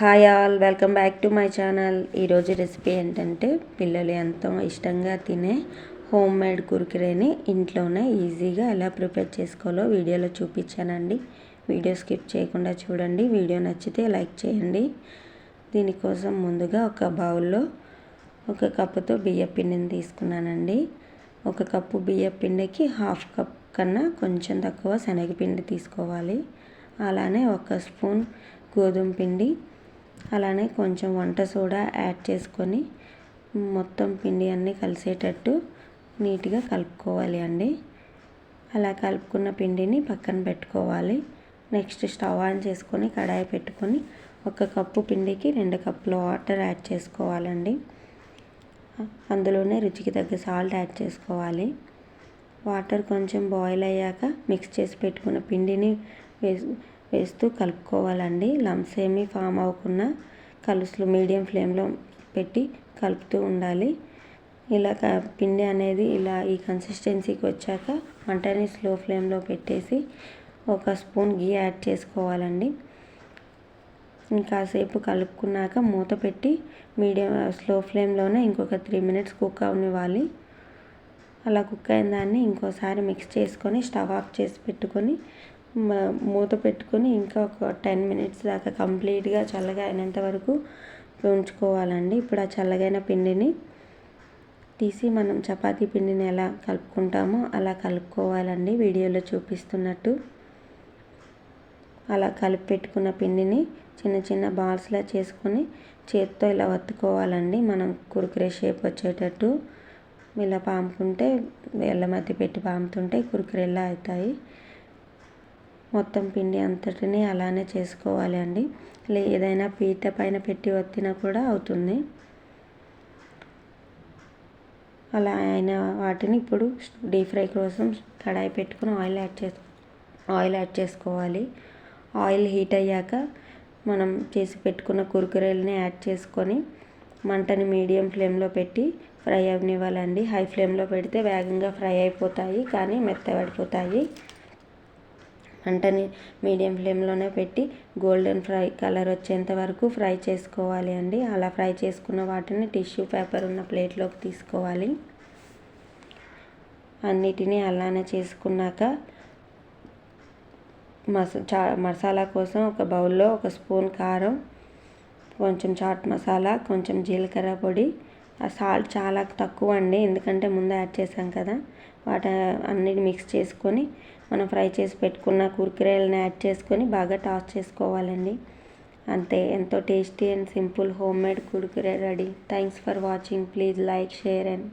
Hi all welcome back to my channel. ఈరోజు recipe ఏంటంటే పిల్లలు ఎంతో ఇష్టంగా తినే హోమ్ మేడ్ కుర్కురేని ఇంట్లోనే ఈజీగా ఎలా ప్రిపేర్ చేసుకోవాలో వీడియోలో చూపించానండి. వీడియో స్కిప్ చేయకుండా చూడండి. వీడియో నచ్చితే లైక్ చేయండి. దీనికోసం ముందుగా ఒక బౌల్లో ఒక కప్పుతో బియ్య పిండిని తీసుకున్నానండి. ఒక కప్పు బియ్య పిండికి హాఫ్ కప్ కన్నా కొంచెం తక్కువ శనగపిండి తీసుకోవాలి. అలానే ఒక స్పూన్ గోధుమ పిండి అలానే కొంచెం వంట సోడా యాడ్ చేసుకొని మొత్తం పిండి అన్నీ కలిసేటట్టు నీట్గా కలుపుకోవాలి అండి. అలా కలుపుకున్న పిండిని పక్కన పెట్టుకోవాలి. నెక్స్ట్ స్టవ్ ఆన్ చేసుకొని కడాయి పెట్టుకొని ఒక కప్పు పిండికి రెండు కప్పుల వాటర్ యాడ్ చేసుకోవాలండి. అందులోనే రుచికి తగ్గ సాల్ట్ యాడ్ చేసుకోవాలి. వాటర్ కొంచెం బాయిల్ అయ్యాక మిక్స్ చేసి పెట్టుకున్న పిండిని వేసి వేస్తూ కలుపుకోవాలండి. లంప్స్ ఏమీ ఫామ్ అవ్వకుండా కలుసులు మీడియం ఫ్లేమ్లో పెట్టి కలుపుతూ ఉండాలి. ఇలా పిండి అనేది ఇలా ఈ కన్సిస్టెన్సీకి వచ్చాక వంటని స్లో ఫ్లేమ్లో పెట్టేసి ఒక స్పూన్ గీ యాడ్ చేసుకోవాలండి. ఇంకాసేపు కలుపుకున్నాక మూత పెట్టి మీడియం స్లో ఫ్లేమ్లోనే ఇంకొక త్రీ మినిట్స్ కుక్ అవనివ్వాలి. అలా కుక్ అయిన దాన్ని ఇంకోసారి మిక్స్ చేసుకొని స్టవ్ ఆఫ్ చేసి పెట్టుకొని మూత పెట్టుకొని ఇంకా ఒక టెన్ మినిట్స్ దాకా కంప్లీట్గా చల్లగా అయినంత వరకు ఉంచుకోవాలండి. ఇప్పుడు ఆ చల్లగైన పిండిని తీసి మనం చపాతీ పిండిని ఎలా కలుపుకుంటామో అలా కలుపుకోవాలండి. వీడియోలో చూపిస్తున్నట్టు అలా కలిపి పెట్టుకున్న పిండిని చిన్న చిన్న బాల్స్లా చేసుకొని చేతితో ఇలా వత్తుకోవాలండి. మనం కురుకురే షేప్ వచ్చేటట్టు ఇలా పాముకుంటే వేళ్ళ మధ్య పెట్టి పాముతుంటే కురుకురేలా అవుతాయి. మొత్తం పిండి అంతటిని అలానే చేసుకోవాలి అండి లే ఏదైనా పీట పైన పెట్టి వత్తినా కూడా అవుతుంది. అలా అయిన వాటిని ఇప్పుడు డీప్ ఫ్రై కోసం కడాయి పెట్టుకుని ఆయిల్ యాడ్ చేసు ఆయిల్ యాడ్ చేసుకోవాలి. ఆయిల్ హీట్ అయ్యాక మనం చేసి పెట్టుకున్న కురుకురేలని యాడ్ చేసుకొని మంటని మీడియం ఫ్లేమ్లో పెట్టి ఫ్రై అవనివ్వాలండి హై ఫ్లేమ్లో పెడితే వేగంగా ఫ్రై అయిపోతాయి కానీ మెత్తబడిపోతాయి. మంటని మీడియం ఫ్లేమ్లోనే పెట్టి గోల్డెన్ ఫ్రై కలర్ వచ్చేంత వరకు ఫ్రై చేసుకోవాలి అండి. అలా ఫ్రై చేసుకున్న వాటిని టిష్యూ పేపర్ ఉన్న ప్లేట్లోకి తీసుకోవాలి. అన్నిటినీ అలానే చేసుకున్నాక మస చా మసాలా కోసం ఒక బౌల్లో ఒక స్పూన్ కారం కొంచెం చాట్ మసాలా కొంచెం జీలకర్ర పొడి సాల్ట్ చాలా తక్కువ అండి ఎందుకంటే ముందు యాడ్ చేసాం కదా. వాటి అన్నిటి మిక్స్ చేసుకొని మనం ఫ్రై చేసి పెట్టుకున్న కుర్కురేలను యాడ్ చేసుకొని బాగా టాస్ చేసుకోవాలండి. అంతే ఎంతో tasty and simple homemade Kurkure ready. Thanks for watching. Please like share and